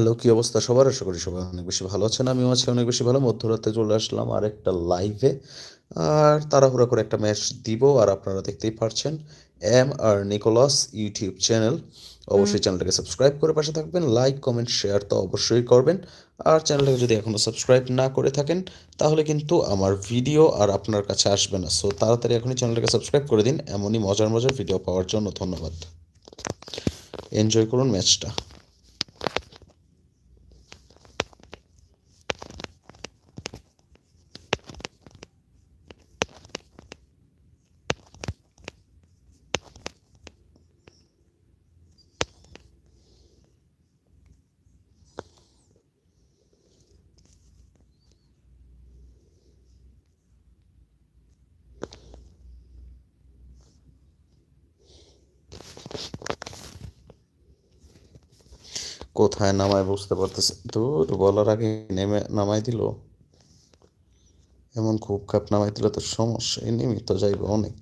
Hello কি অবস্থা? সবার আশা করি সবাই অনেক বেশি ভালো আছেন আমিও আছি অনেক বেশি ভালো। মধ্যরাতে চলে আসলাম আর একটা লাইভে আর তাড়াহুড়া করে একটা ম্যাচ দিব আর আপনারা দেখতেই পারছেন M R Nicholas YouTube channel অবশ্যই চ্যানেলটাকে সাবস্ক্রাইব করে পাশে থাকবেন লাইক কমেন্ট শেয়ার তো অবশ্যই করবেন। আর চ্যানেলটাকে যদি এখনও সাবস্ক্রাইব না করে থাকেন তাহলে কিন্তু আমার ভিডিও আর আপনার কাছে আসবে না। সো তাড়াতাড়ি এখনই চ্যানেলটাকে সাবস্ক্রাইব করে দিন এমনই মজার মজার ভিডিও পাওয়ার জন্য ধন্যবাদ। এনজয় করুন ম্যাচটা কোথায় নামায় বুঝতে পারতেছে দূর বলার আগে নেমে নামাই দিল। এমন খুব খাপ নামাই দিলে তো সমস্যা। এনিমি তো যাইবে অনেক।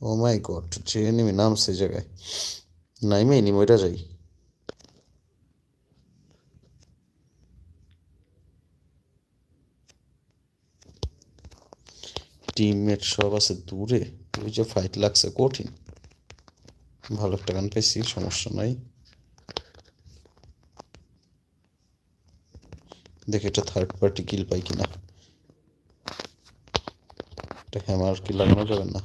ও মাই গড যে এনিমি নামছে এই জায়গায়। নাইমে এনিমি ওইটা যাই। টিমমেট সব আছে দূরে, ওই যে ফাইট লাগছে কঠিন। ভালো একটা গান পেয়েছি সমস্যা নাই। দেখে এটা থার্ড পার্টি কিল পাই কিনা। এটা হ্যামার কি লাগানো যাবে না।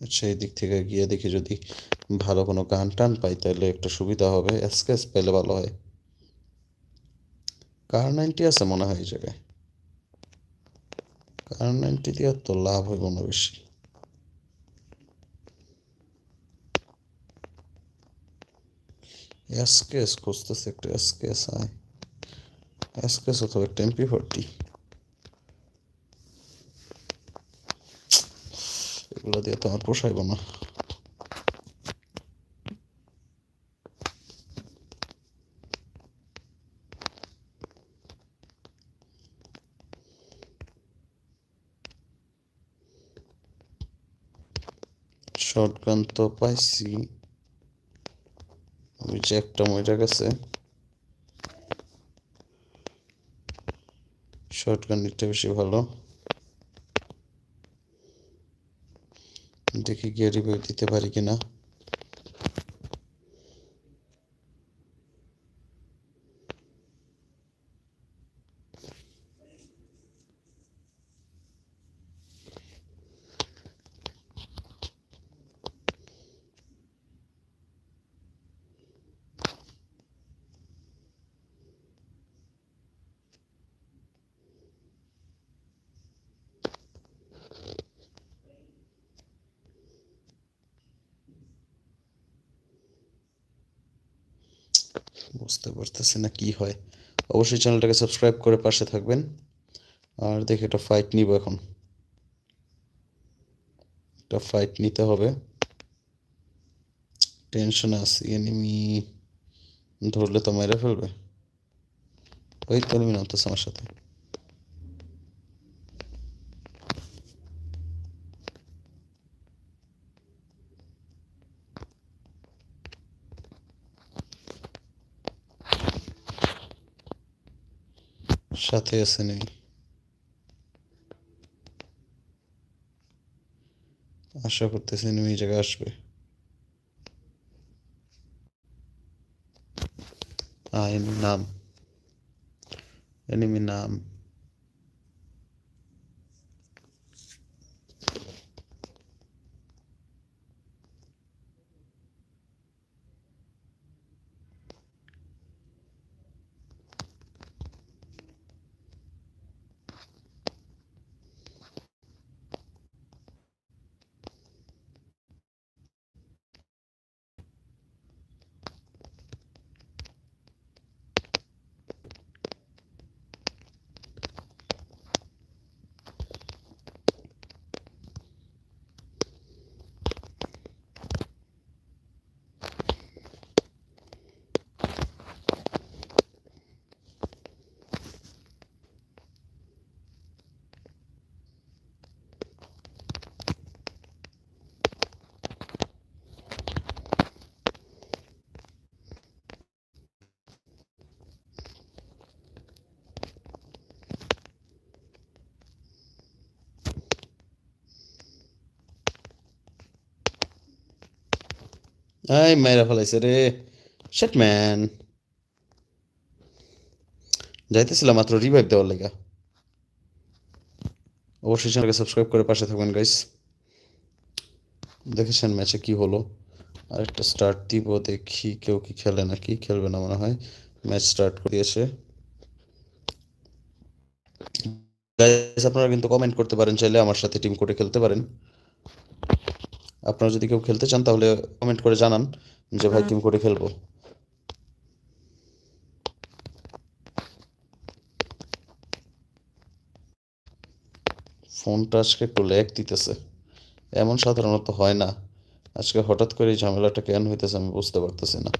সেই দিক থেকে গিয়ে দেখি যদি ভালো কোনো গান টান পাই, তাহলে একটা সুবিধা হবে। স্কেচ পেলে ভালো হয়। কার নাইনটি আছে মনে হয় জায়গায়। কার নাইনটি দিয়ে তো লাভ হইব না বেশি। এসকেস খুঁজতেছে একটু এসকেস আয় এসকেস অথবা একটা এমপি ফোরটি এগুলো দিয়ে তো আমার পোষাইব না। শর্টগান তো পাইছি। আমি যে একটা মরে গেছে। শর্টগান নিতে বেশি ভালো। দেখি গিয়ে রিভিউ দিতে পারি কিনা। বুঝতে পারতেছি না কি হয়। অবশ্যই চ্যানেলটাকে সাবস্ক্রাইব করে পাশে থাকবেন। আর দেখে একটা ফাইট নিব এখন। একটা ফাইট নিতে হবে। টেনশন আছে এনিমি ধরলে তো মেরে ফেলবে। ওই তো এনিমি আমার সাথে। সাথে আছে নেই। আশা করতেছি এনিমি এই জায়গায় আসবে। আইন নাম। এনিমি নাম। এই মেয়েরা ফেলাইছে রে। শেট ম্যান যাইতেছিলাম মাত্র রিভাইভ দেওয়ার লেগা। অবশ্যই চ্যানেলকে সাবস্ক্রাইব করে পাশে থাকবেন গাইস দেখেছেন ম্যাচে কি হলো? আরেকটা স্টার্ট দিব, দেখি কেউ কি খেলে নাকি খেলবে না মনে হয়। ম্যাচ স্টার্ট করিয়েছে গাইস আপনারা কিন্তু কমেন্ট করতে পারেন, চাইলে আমার সাথে টিম কোডে খেলতে পারেন। আপনারা যদি কেউ খেলতে চান তাহলে কমেন্ট করে জানান যে ভাই টিম করে খেলব। ফোনটা আজকে একটু ল্যাগ দিতেছে। এমন সাধারণত হয় না। আজকে হঠাৎ করে এই ঝামেলাটা কেন হইতেছে আমি বুঝতে পারতেছি না।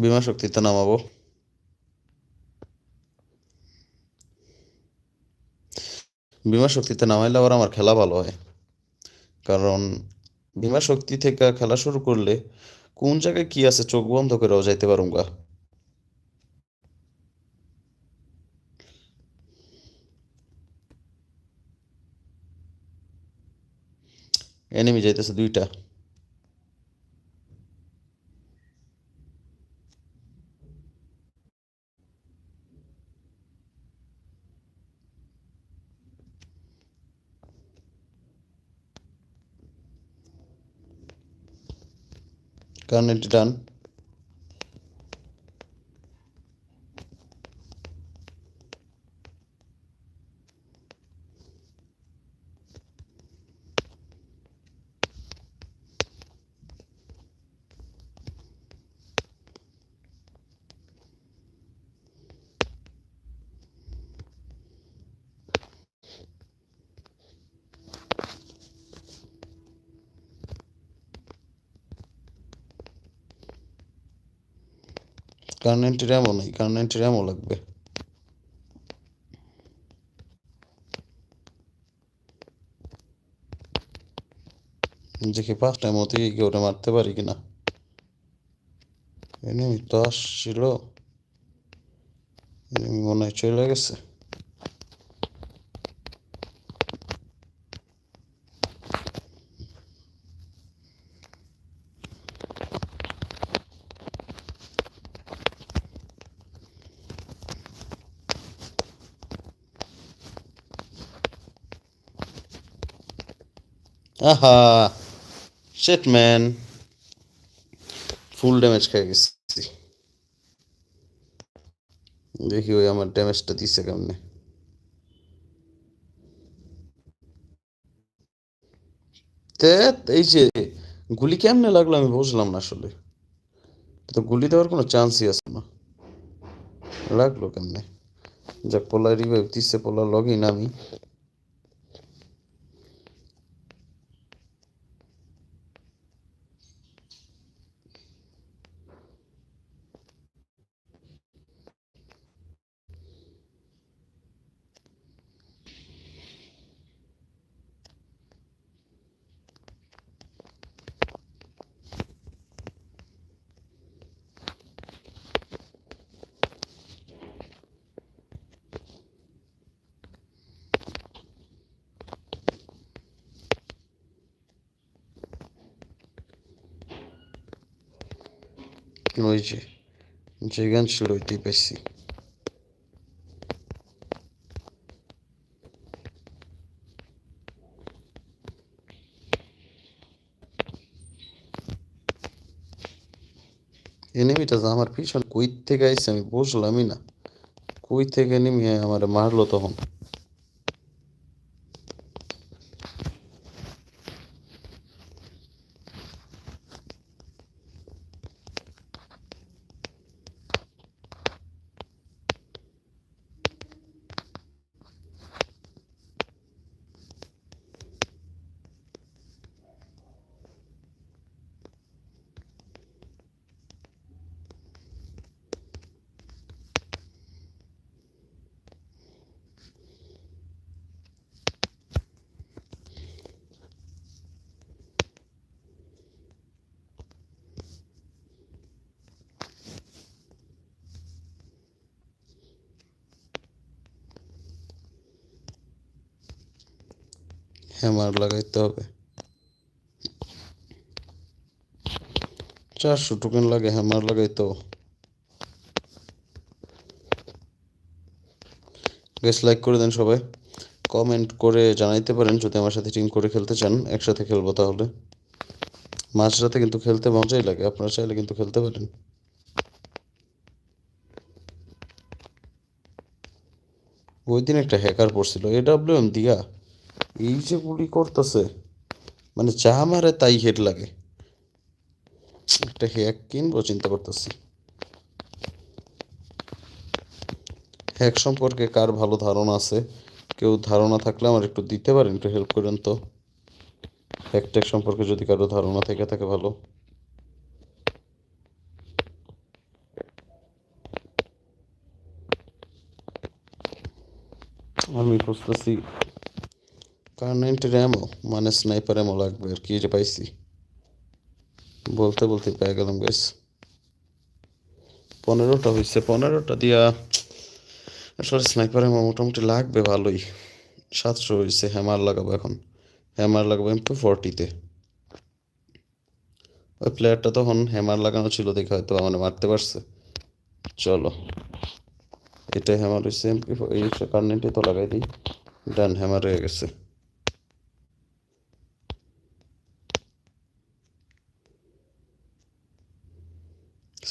বিমা শক্তিতে নামাবো। বিমা শক্তিতে নামাইলে আবার আমার খেলা ভালো হয়। কারণ বিমা শক্তি থেকে খেলা শুরু করলে কোন জায়গায় কি আছে চোখ বন্ধ করেও যাইতে পারুম গা। এনিমি যাইতেছে দুইটা। কারণ এটি ডান কার্নেন্টের র্যামও নেই কার্নেন্টের এমন লাগবে। দেখি পাঁচটা কি ওটা মারতে পারি কিনা। এনিমি তো আসছিল। এনিমি মনে হয় চলে গেছে। আহা শেট ম্যান ফুল ড্যামেজ খেয়ে গেছি। দেখি ওই আমার ড্যামেজটা দিছে কেমনে। এই যে, গুলি কেমনে লাগল আমি বুঝলাম না আসলে। তো গুলি দেওয়ার কোনো চান্সই আছে না। লাগল কেমনে? যাক পোলা রিভাইভ দিচ্ছে পোলা লগ ইন আমি। ওই যে যে গান ছিল এনিমিটা আমার পিছন কই থেকে আইছে আমি বুঝলামই না কই থেকে এনিমি আমার মারলো তখন হ্যামার লাগাইতে হবে। চারশো টোকেন লাগে হ্যামার লাগাইতো গেস লাইক করে দেন সবাই। কমেন্ট করে জানাইতে পারেন, যদি আমার সাথে টিম করে খেলতে চান, একসাথে খেলব তাহলে। মাঝরাতে কিন্তু খেলতে মজাই লাগে, আপনারা চাইলে কিন্তু খেলতে পারেন। ওই দিন একটা হ্যাকার পড়ছিল এডাব্লিউএম দিয়া। এই যে গুলি করতেছে মানে যা মারে তাই হেড লাগে। একটা হ্যাক কিনবো, চিন্তা করতেছি। হ্যাক সম্পর্কে কার ভালো ধারণা আছে? কেউ ধারণা থাকলে আমার একটু দিতে পারেন, একটু হেল্প করেন তো। হ্যাক ট্যাক সম্পর্কে যদি কারও ধারণা থেকে থাকে ভালো। আমি খুঁজতেছি কার্নেন্টের এমো মানে স্নাইপার এমো লাগবে আর কি যে পাইছি। বলতে বলতে পেয়ে গেলাম গাইস পনেরোটা হয়েছে পনেরোটা দিয়া আসলে স্নাইপার এমো মোটামুটি লাগবে ভালোই। সাতশো হয়েছে হ্যামার লাগাবো এখন। হ্যামার লাগাবো এমপি ফোরটিতে ওই প্লেয়ারটা তখন হ্যামার লাগানো ছিল দেখে হয়তো মানে মারতে পারছে। চলো। এটা হ্যামার হয়েছে এমপি এই কার্নেন্টে তো লাগাই দিই। ডান হ্যামার হয়ে গেছে।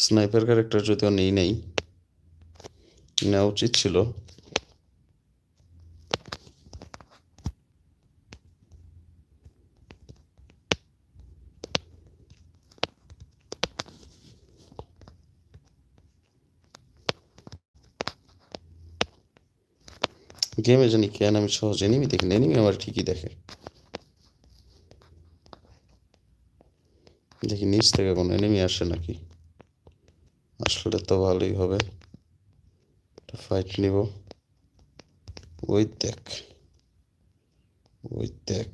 স্নাইপার ক্যারেক্টার যদিও নেই, নাই। নেওয়া উচিত ছিল। গেমে জানি কেন আমি সহজ এনিমি দেখি এনিমি আমার ঠিকই দেখে। দেখি নিচ থেকে কোনো এনিমি আসে নাকি? আসলে তো ভালোই হবে। ফাইট নিব। ওই দেখ। ওই দেখ।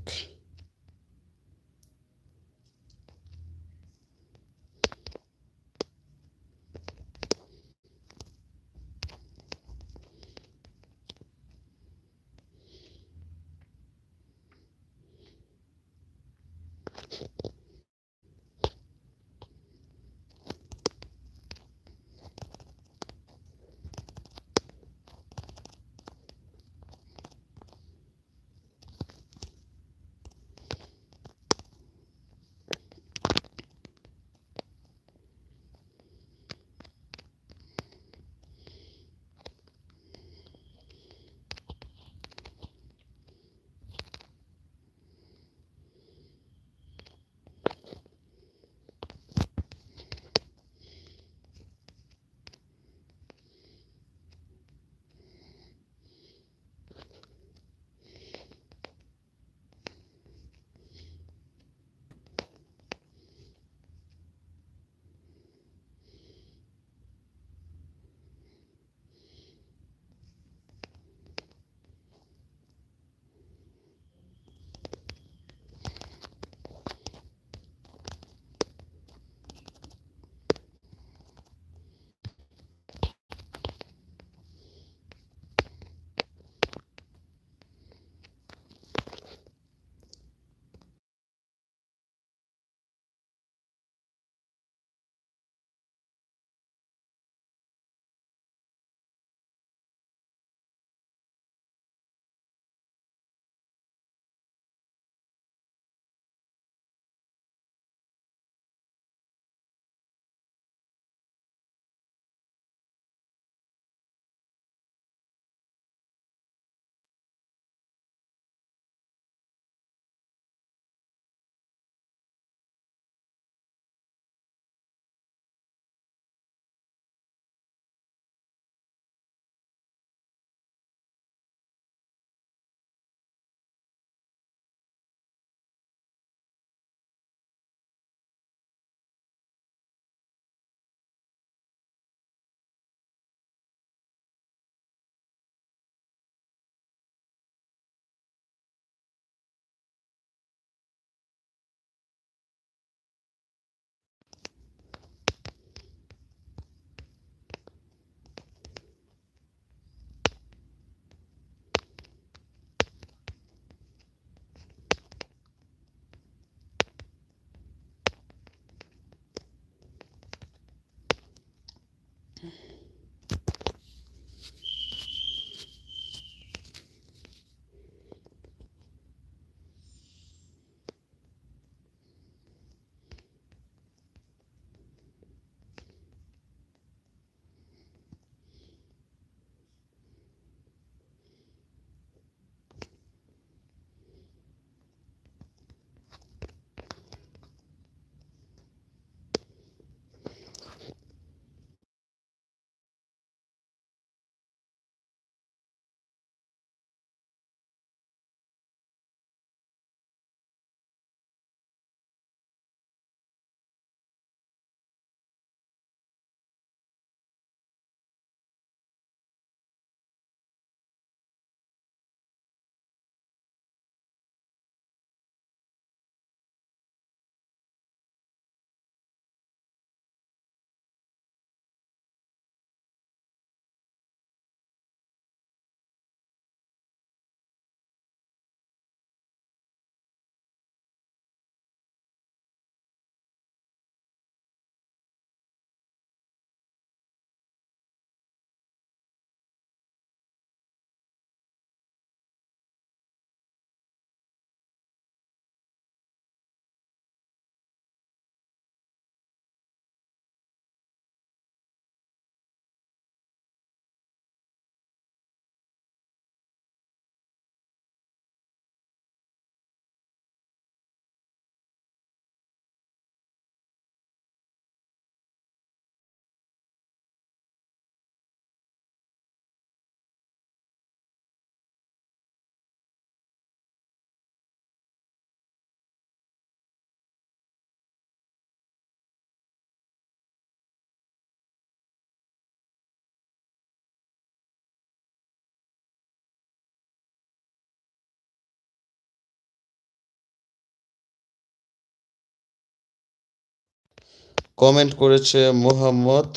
কমেন্ট করেছে মোহাম্মদ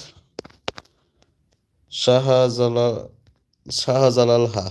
শাহজালাল শাহজালাল হা।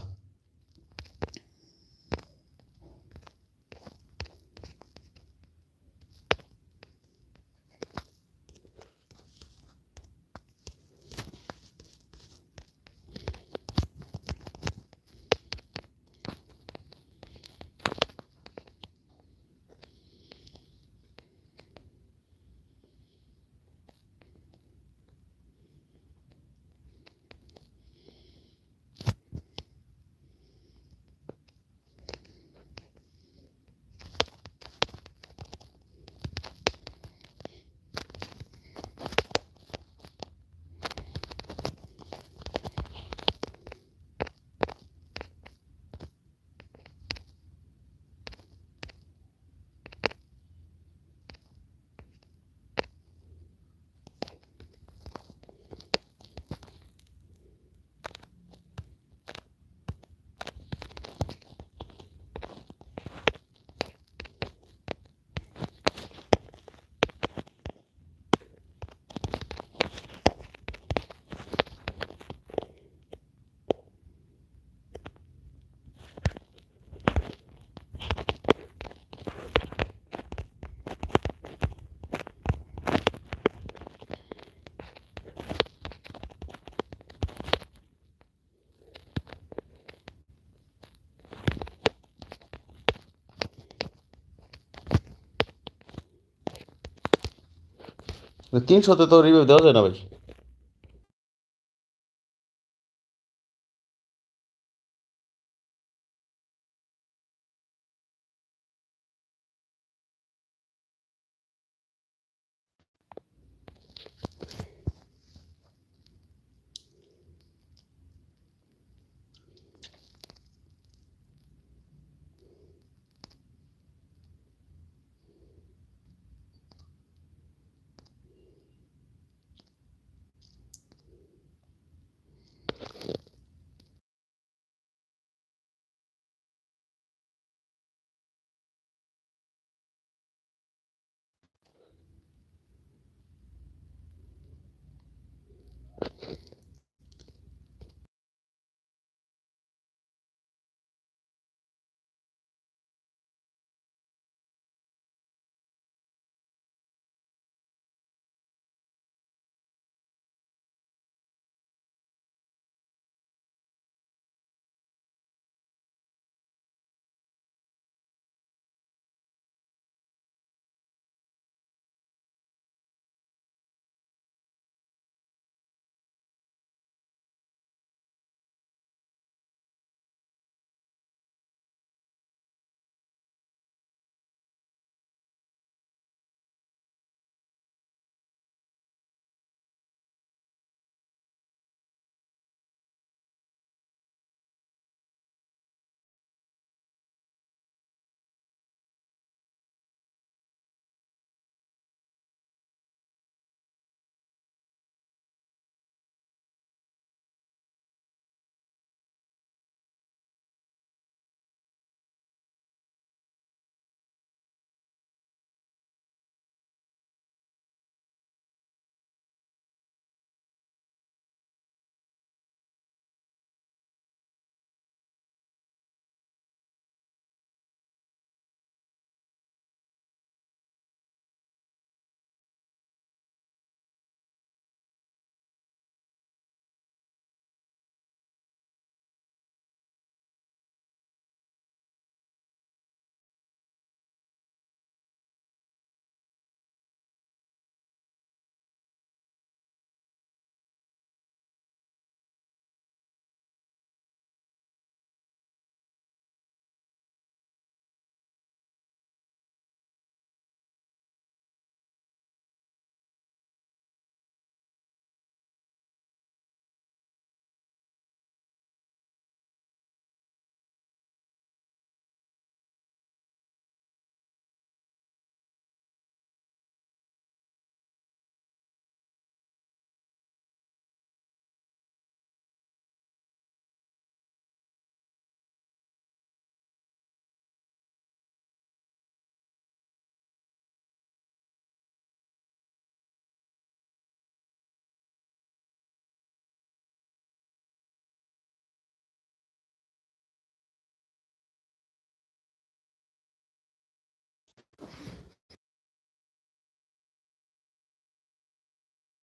তিনশোতে তো রিভিউ দেওয়া যায় না ভাই।